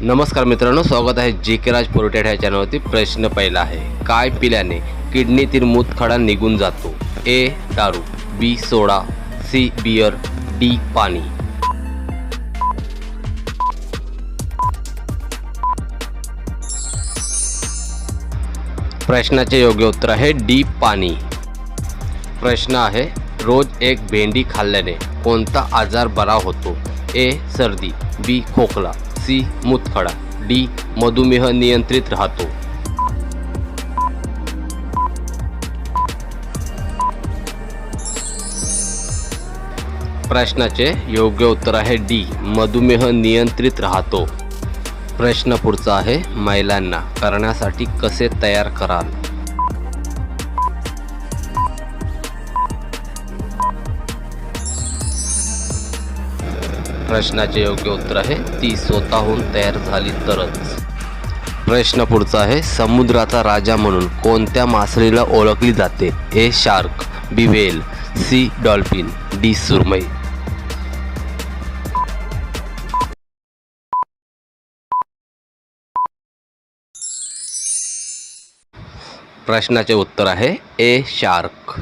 नमस्कार मित्रांनो स्वागत आहे जे के राज पोरटेड ह्या चॅनलवरती प्रश्न पहिला आहे काय पिल्याने किडनीतील मूतखडा निघून जातो? ए दारू. B soda. C beer D पाणी. प्रश्नाचे योग्य उत्तर आहे डी पाणी. प्रश्न आहे रोज एक भेंडी खाल्ल्याने कोणता आजार बरा होतो? ए सर्दी. बी खोकला. सी मुतखडा डी मधुमेह नियंत्रित राहतो. प्रश्नाचे योग्य उत्तर आहे डी मधुमेह नियंत्रित राहतो. प्रश्न पुढचा आहे महिलांना करण्यासाठी कसे तयार कराल? प्रश्नाचे योग्य उत्तर आहे. ती स्वतःहून तयार झाली तरच. प्रश्न पुढचा आहे. समुद्राचा राजा म्हणून कोणत्या मासळीला ओळखली जाते? A shark B whale C dolphin D सुरमई. प्रश्नाचे उत्तर आहे. A shark.